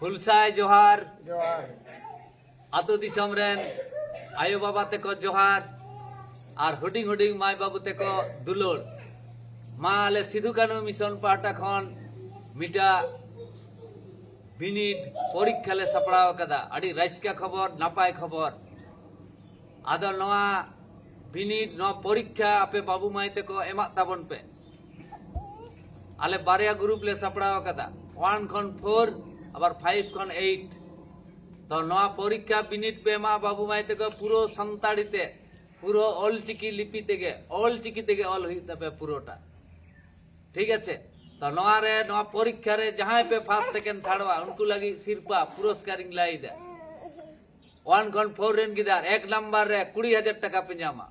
ᱦᱩᱞᱥᱟᱭ ᱡᱚᱦᱟᱨ ᱡᱚᱦᱟᱨ ᱟᱛᱳ ᱫᱤᱥᱚᱢ ᱨᱮᱱ ᱟᱭᱳ ᱵᱟᱵᱟ ᱛᱮᱠᱚ ᱡᱚᱦᱟᱨ ᱟᱨ ᱦᱩᱰᱤᱧ ᱦᱩᱰᱤᱧ ᱢᱟᱭ ᱵᱟᱹᱵᱩ ᱛᱮᱠᱚ ᱫᱩᱞᱟᱹᱲ ᱢᱟ ᱟᱞᱮ ᱥᱤᱫᱩ ᱠᱟᱹᱱᱩ ᱢᱤᱥᱚᱱ ᱯᱟᱦᱴᱟ ᱠᱷᱚᱱ ᱢᱤᱫᱴᱟᱜ বিনিড পরীক্ষা লে সাপড়াও কাদা আড়ি রাইসকা খবর নাপাই খবর আদো নয়া বিনিড ন পরীক্ষা আপে বাবু মাইতে কো এমা তাবন পে আলে বারিয়া গ্রুপ লে সাপড়াও কাদা ওয়ান খন ফোর আবার ফাইভ কন এইট তো নয় পরীক্ষা বিনিট পে মা বাবু মাই থেকে পুরো সন্তাড়িতে, পুরো অল চিকি লিপি থেকে অল চিকি থেকে অল হয়ে যাবে পুরোটা। ঠিক আছে? তো নয়ারে নয়া পরীক্ষারে যাহাই পে ফার্স্ট সেকেন্ড থার্ডবা উনকু লাগি শিরপা পুরস্কার লাই দেয় ওয়ান কন ফোর রেন গিদার এক নাম্বার রে, কুড়ি হাজার টাকা পেঞ্জামা।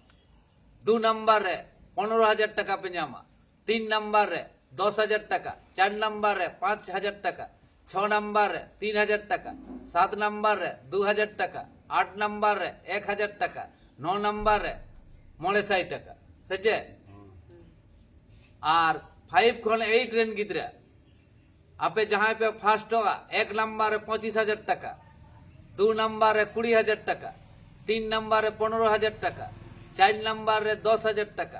দু নাম্বার রে, পনেরো হাজার টাকা পেঞ্জামা। তিন নাম্বার রে, দশ হাজার টাকা। চার নাম্বার রে, পাঁচ হাজার টাকা। ছ নাম্বার রে তিন হাজার টাকা সাত নাম্বার রে দু হাজার টাকা আট নাম্বার রে এক হাজার টাকা ন নাম্বার রে মᱬে সাই টাকা সেচে আর ফাইভ খন এইট রেন গিদ্রা আপে যাহাই পে ফার্স্ট হোগা এক নাম্বারে পঁচিশ হাজার টাকা দু নম্বরে কুড়ি হাজার টাকা তিন নম্বরে পনেরো হাজার টাকা চার নম্বরে দশ হাজার টাকা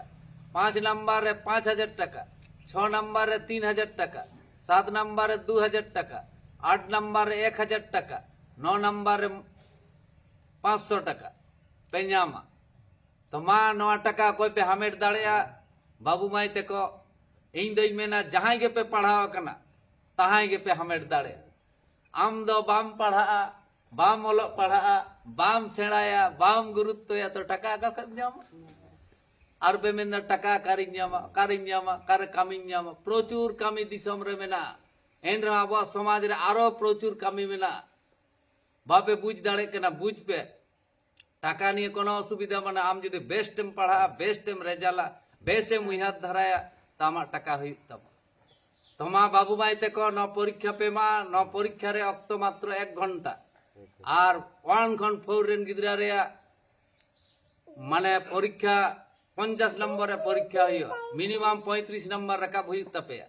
পাঁচ নম্বরে পাঁচ হাজার টাকা ছ নম্বরে তিন হাজার টাকা সাত নম্বরে দু হাজার টাকা আট নম্বরে এক হাজার টাকা ন নম্বরে পাঁচশো টাকা পেঞ্জামা তো মা নয় টাকা কই পে হামের দাঁড়া বাবু মাই তেকো ᱤᱧ ᱫᱚᱧ ᱢᱮᱱᱟ ᱡᱟᱦᱟᱸᱭ ᱜᱮᱯᱮ ᱯᱟᱲᱦᱟᱣ ᱟᱠᱟᱱᱟ ᱛᱟᱦᱟᱸᱭ ᱜᱮᱯᱮ ᱦᱟᱢᱮᱴ ᱫᱟᱲᱮᱭᱟᱜᱼᱟ ᱟᱢ ᱫᱚ ᱵᱟᱢ ᱯᱟᱲᱦᱟᱜᱼᱟ ᱵᱟᱢ ᱚᱞᱚᱜ ᱯᱟᱲᱦᱟᱜᱼᱟ ᱵᱟᱢ ᱥᱮᱬᱟᱭᱟ ᱵᱟᱢ ᱜᱩᱨᱩᱛᱛᱚᱭᱟ ᱛᱚ ᱴᱟᱠᱟ ᱚᱠᱟ ᱠᱷᱚᱡ ᱧᱟᱢᱟ আরবে মেনা টাকা কারিং জামা কারিং জামা কারে কামিং জামা প্রচুর কামি দিশম রে মেনা এনরে আবো সমাজরে আরও প্রচুর কামি মেনা বাপে বুঝ দাঁড়ে কেনা বুঝবে টাকা নিয়ে কোনো অসুবিধা মানে আম যদি বেস্ট টেম পড়া বেস্ট টেম রেজালা বেশে মুহাত ধরায়া তা আমার টাকা হই তাম তোমা বাবু ভাই তেক ন পরীক্ষা পেমা ন পরীক্ষারে অক্ত মাত্র এক ঘণ্টা আর ওয়ান ঘন ফোর রেন গিদ্রা রেয়া মানে পরীক্ষা পঞ্চাশ নম্বরে পরীক্ষা হইও। মিনিমাম পঁয়ত্রিশ নম্বর রাখাব হইত তাপেয়া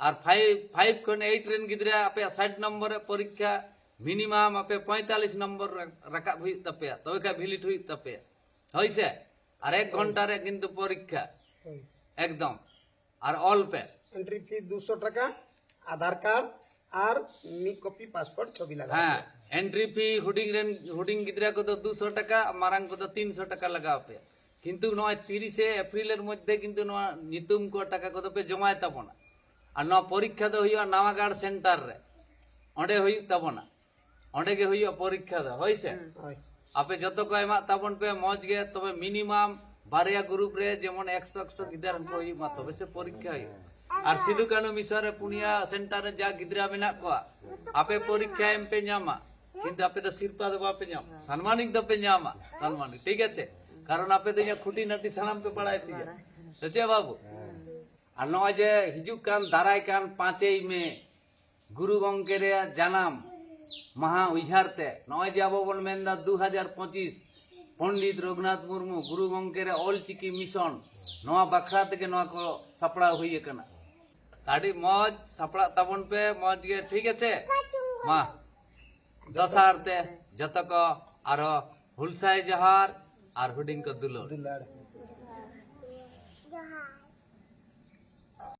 আর ফাইভ ফাইভ খন এইট রেন গিদ্রা আপে ষাট নম্বরে পরীক্ষা মিনিমাম আপে পঁয়তাল্লিশ নম্বর রাখাব হইত তাপেয়া তবে খা ভিলিট হইত তাপেয়া হইছে? আর এক ঘন্টারে কিন্তু পরীক্ষা। একদম। আর অল্পে এন্ট্রি ফি দুশো টাকা আধার কার্ড আর মি কপি পাসপোর্ট ছবি লাগা হ্যাঁ। এন্ট্রি ফি হুডিং রেন হুডিং গিদ্রা কত দুশো টাকা মারাং কত তিনশো টাকা লাগাও পে কিন্তু নয় তিরিশে এপ্রিলের মধ্যে কিন্তু নয় নিতুম কো টাকা কত পে জমায় তাবনা আর নয় পরীক্ষা তো হইয়া নাওয়াগাড় সেন্টার রে। অঁডে হইক তাবনা অঁডে গে হইয়া পরীক্ষা দো হইছে? হয়। আপে যত কো এমা তাবন পে মজ গে তবে মিনিমাম বারিয়া গ্রুপ রে যেমন একশো একশো গিদার কো হই মা তবে সে পরীক্ষা হই আর সিধু কানু মিশরে পুনিয়া সেন্টারে যা গিদরা মেনা কোয়া আপে পরীক্ষা এম পে ñama কিন্তু আপে তো সিরপা দো বাপে ñam সম্মানিক দো পে ñama সম্মানিক ঠিক আছে? কারণ আপে তো খুঁটি নাটি সালাম পে পড়াই দিয়ে সচে বাবু? আর নয় যে হিজুক কান দারাই কান পাঁচই মে গুরু গঙ্কের জানাম মহা উইহারতে। নয় যে আবো বন মেন্দা দু হাজার পঁচিশ পণ্ডিত রঘুনাথ মুর্মু গুরু গঙ্কের অলচিকি মিশন নয়া বাখরা থেকে নয়া কো সাপড়াও হই কানা। আডি মজ সাপড়া তাবন পে মজ গে ঠিক আছে? মা দশারতে যত ক আরও হুলসাই জহার আর হুডিং কো দুলো দুলার